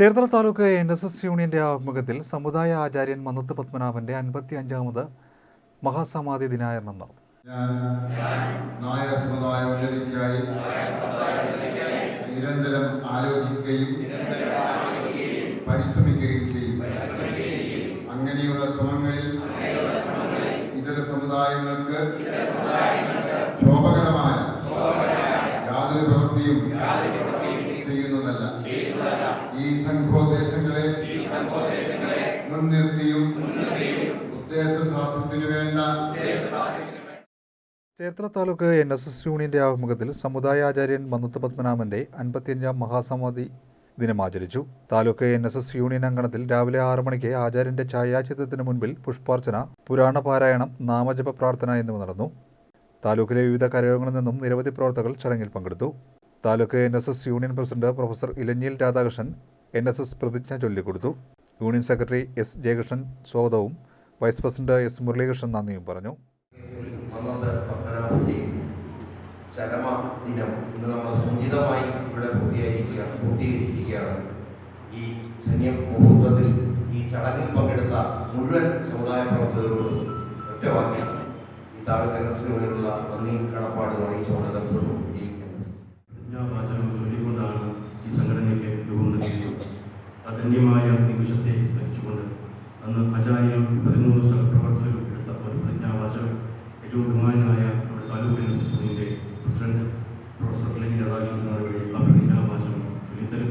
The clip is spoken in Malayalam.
Cherthala taluk N S S യൂണിയന്റെ ആഭിമുഖ്യത്തിൽ സമുദായ ആചാര്യൻ മന്നത്ത് പത്മനാഭന്റെ അൻപത്തി അഞ്ചാമത് മഹാസമാധി ദിനാചരണം നടന്നു. നിരന്തരം ആലോചിക്കുകയും പരിശ്രമിക്കുകയും ചെയ്യും. അങ്ങനെയുള്ള ശ്രമങ്ങളിൽ ഇതര സമുദായങ്ങൾക്ക് ശോഭകരമായ യാതൊരു പ്രവൃത്തിയും ചെയ്യുന്നതല്ല. ഈ സംഘോദ്ദേശങ്ങളെ മുൻനിർത്തിയും ഉദ്ദേശ സാധ്യത്തിനു വേണ്ട. Cherthala taluk N S S യൂണിയന്റെ ആഭിമുഖ്യത്തിൽ സമുദായ ആചാര്യൻ മന്നത്ത് പത്മനാഭന്റെ അൻപത്തിയഞ്ചാം മഹാസമാധി ദിനം ആചരിച്ചു. Taluk N S S union അങ്കണത്തിൽ രാവിലെ ആറു മണിക്ക് ആചാര്യന്റെ ഛായാചിത്രത്തിന് മുൻപിൽ പുഷ്പാർച്ചന പുരാണ പാരായണം നാമജപ പ്രാർത്ഥന എന്നിവ നടന്നു. താലൂക്കിലെ വിവിധ കരയോഗങ്ങളിൽ നിന്നും നിരവധി പ്രവർത്തകർ ചടങ്ങിൽ പങ്കെടുത്തു. Taluk N S S union president professor Elanjil Radhakrishnan N S S പ്രതിജ്ഞ ചൊല്ലിക്കൊടുത്തു. യൂണിയൻ സെക്രട്ടറി എസ് ജയകൃഷ്ണൻ സ്വാഗതവും. വൈസ് പ്രസിഡന്റ് എസ് മുരളീകൃഷ്ണൻ നന്ദിയും പറഞ്ഞു. ചരമ ദിനം ഇന്ന് നമ്മൾ സമുചിതമായി ഇവിടെ പൂർത്തിയായിരിക്കുകയാണ് പൂർത്തീകരിച്ചിരിക്കുകയാണ്. ഈ ധന്യ മുഹൂർത്തത്തിൽ ഈ ചടങ്ങിൽ പങ്കെടുത്ത മുഴുവൻ സമുദായ പ്രവർത്തകരോടും ഒറ്റ ഈ താഴെ യൂണിയനുള്ള നന്ദിയും കടപ്പാടും അറിയിച്ചുകൊണ്ട് നിർത്തുന്നു. അധന്യമായ നിമിഷത്തെ സ്മരിച്ചുകൊണ്ട് അന്ന് ആചാര്യ പതിമൂന്ന് സഹപ്രവർത്തകരും എടുത്ത ഒരു പ്രജ്ഞാവാചകം ഏറ്റവും ബഹുമാനായ നമ്മുടെ taluk N S S president professor Ilanji Radhakrishnan സാറുകളുടെ ആ പ്രതിജ്ഞാവാചകം ചൊല്ലിത്തരും.